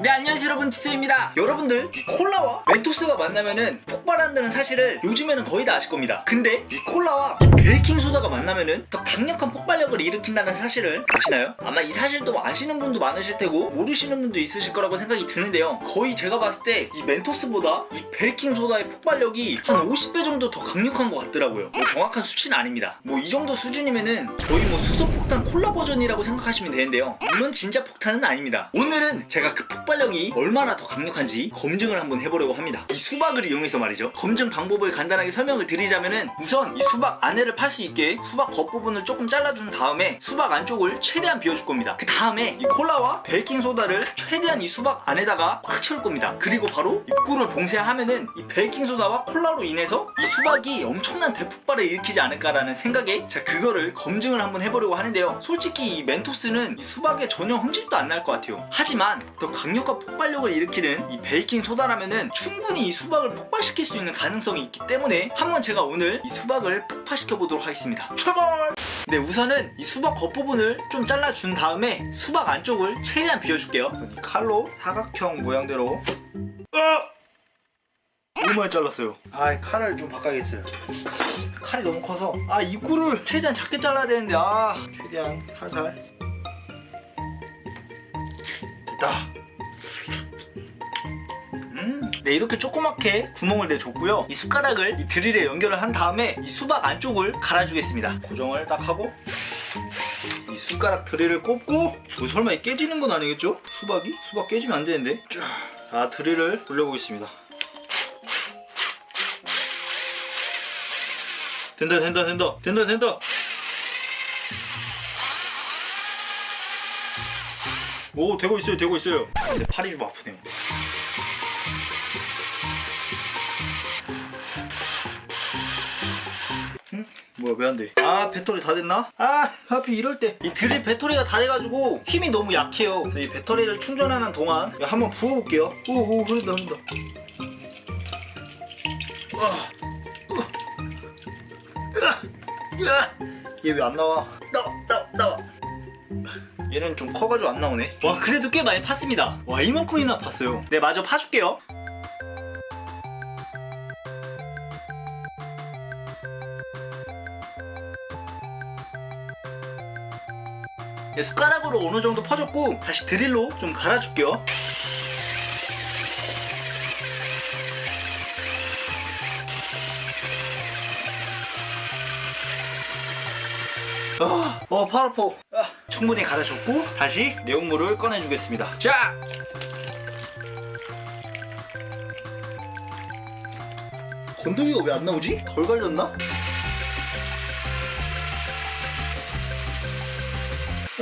네 안녕하세요 여러분. 기세입니다. 여러분들 이 콜라와 멘토스가 만나면은 폭발한다는 사실을 요즘에는 거의 다 아실 겁니다. 근데 이 콜라와 이 베이킹소다가 만나면은 더 강력한 폭발력을 일으킨다는 사실을 아시나요? 아마 이 사실도 아시는 분도 많으실 테고 모르시는 분도 있으실 거라고 생각이 드는데요. 거의 제가 봤을 때 이 멘토스보다 이 베이킹소다의 폭발력이 한 50배 정도 더 강력한 것 같더라고요. 뭐 정확한 수치는 아닙니다. 뭐 이 정도 수준이면은 거의 뭐 수소폭탄 콜라 버전이라고 생각하시면 되는데요. 물론 진짜 폭탄은 아닙니다. 오늘은 제가 그 폭 발력이 얼마나 더 강력한지 검증을 한번 해보려고 합니다. 이 수박을 이용해서 말이죠. 검증 방법을 간단하게 설명을 드리자면은 우선 이 수박 안에를 팔 수 있게 수박 겉부분을 조금 잘라준 다음에 수박 안쪽을 최대한 비워줄 겁니다. 그 다음에 이 콜라와 베이킹소다를 최대한 이 수박 안에다가 꽉 채울 겁니다. 그리고 바로 입구를 봉쇄하면은 이 베이킹소다와 콜라로 인해서 이 수박이 엄청난 대폭발을 일으키지 않을까라는 생각에 제가 그거를 검증을 한번 해보려고 하는데요. 솔직히 이 멘토스는 이 수박에 전혀 흠집도 안 날 것 같아요. 하지만 더 강 력한 폭발력을 일으키는 이 베이킹 소다라면은 충분히 이 수박을 폭발시킬 수 있는 가능성이 있기 때문에 한번 제가 오늘 이 수박을 폭발시켜 보도록 하겠습니다. 출발! 네 우선은 이 수박 겉부분을 좀 잘라준 다음에 수박 안쪽을 최대한 비워줄게요. 이 칼로 사각형 모양대로 어! 너무 많이 잘랐어요. 아, 칼을 좀 바꿔야겠어요. 칼이 너무 커서 아 입구를 최대한 작게 잘라야 되는데 아 최대한 살살 됐다. 네 이렇게 조그맣게 구멍을 내줬고요. 이 숟가락을 이 드릴에 연결을 한 다음에 이 수박 안쪽을 갈아주겠습니다. 고정을 딱 하고 이 숟가락 드릴을 꼽고 뭐 설마 이 깨지는 건 아니겠죠? 수박이? 수박 깨지면 안 되는데. 자, 아 드릴을 돌려보겠습니다. 된다 된다 된다 된다 된다. 오 되고 있어요 되고 있어요. 근데 팔이 좀 아프네요. 뭐야 왜 안 돼? 아 배터리 다 됐나? 아 하필 이럴 때 이 드릴 배터리가 다 돼가지고 힘이 너무 약해요. 그래서 이 배터리를 충전하는 동안 한번 부어볼게요. 오오 흐른다 흐른다. 얘 왜 안 나와? 나와 나와 나와. 얘는 좀 커가지고 안 나오네. 와 그래도 꽤 많이 팠습니다. 와 이만큼이나 팠어요. 네 마저 파줄게요. 숟가락으로 어느 정도 퍼졌고 다시 드릴로 좀 갈아줄게요. 아, 어, 팔 아파. 아, 충분히 갈아줬고 다시 내용물을 꺼내주겠습니다. 자, 건더기가 왜 안 나오지? 덜 갈렸나?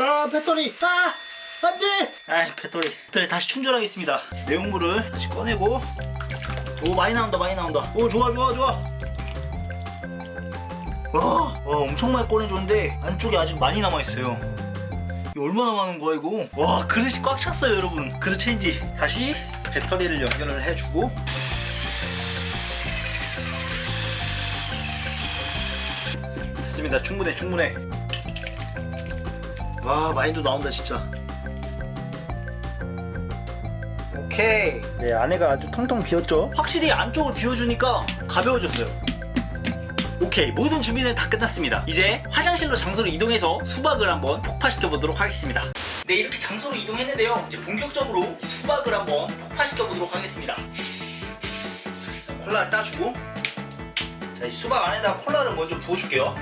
아, 배터리! 아! 안 돼! 아, 배터리. 배터리 다시 충전하겠습니다. 내용물을 다시 꺼내고. 오, 많이 나온다, 많이 나온다. 오, 좋아, 좋아, 좋아. 와, 와 엄청 많이 꺼내줬는데 안쪽에 아직 많이 남아있어요 이거 얼마나 많은 거야 이거 와 그릇이 꽉 찼어요 여러분 그릇 체인지 다시 배터리를 연결을 해주고 됐습니다 충분해 충분해 와 많이도 나온다 진짜. 오케이. 네 안에가 아주 텅텅 비었죠? 확실히 안쪽을 비워주니까 가벼워졌어요. 오케이 모든 준비는 다 끝났습니다. 이제 화장실로 장소를 이동해서 수박을 한번 폭파시켜 보도록 하겠습니다. 네 이렇게 장소로 이동했는데요. 이제 본격적으로 이 수박을 한번 폭파시켜 보도록 하겠습니다. 자, 콜라 따주고. 자 이 수박 안에다 콜라를 먼저 부어줄게요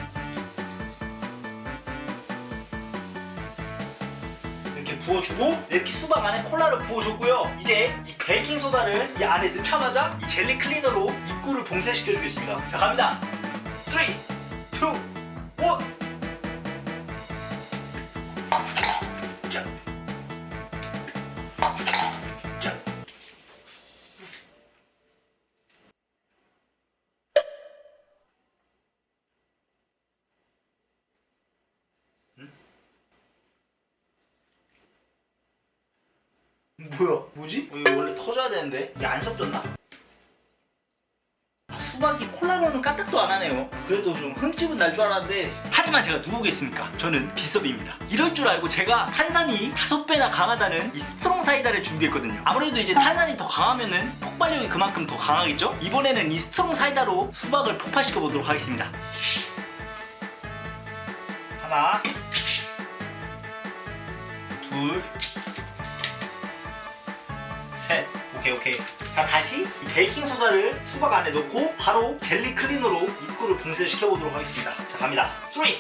부어주고 이렇게 수박 안에 콜라를 부어줬고요. 이제 이 베이킹 소다를 이 안에 넣자마자 이 젤리 클리너로 입구를 봉쇄시켜 주겠습니다. 자 갑니다. 3, 2, 뭐야? 뭐지? 이거 원래 터져야 되는데 이게 안 섞였나? 아, 수박이 콜라로는 까딱도 안 하네요. 그래도 좀 흠집은 날 줄 알았는데 하지 하지만 제가 누구겠습니까? 저는 비서비입니다. 이럴 줄 알고 제가 탄산이 다섯 배나 강하다는 이 스트롱 사이다를 준비했거든요. 아무래도 이제 탄산이 더 강하면은 폭발력이 그만큼 더 강하겠죠? 이번에는 이 스트롱 사이다로 수박을 폭발시켜 보도록 하겠습니다. 하나, 둘, 셋. 오케이 오케이. 자 다시 이 베이킹 소다를 수박 안에 넣고 바로 젤리 클리너로 입구를 봉쇄시켜 보도록 하겠습니다. 자 갑니다. 3, 2, 1.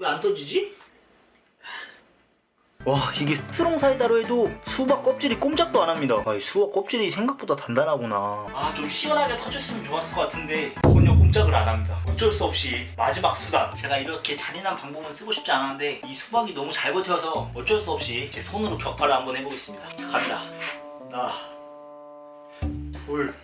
왜안 떠지지? 와 이게 스트롱 사이다로 해도 수박 껍질이 꼼짝도 안 합니다. 아, 이 수박 껍질이 생각보다 단단하구나. 아 좀 시원하게 터졌으면 좋았을 것 같은데 전혀 꼼짝을 안 합니다. 어쩔 수 없이 마지막 수단. 제가 이렇게 잔인한 방법은 쓰고 싶지 않았는데 이 수박이 너무 잘 버텨서 어쩔 수 없이 제 손으로 격파를 한번 해보겠습니다. 자 갑니다. 하나 둘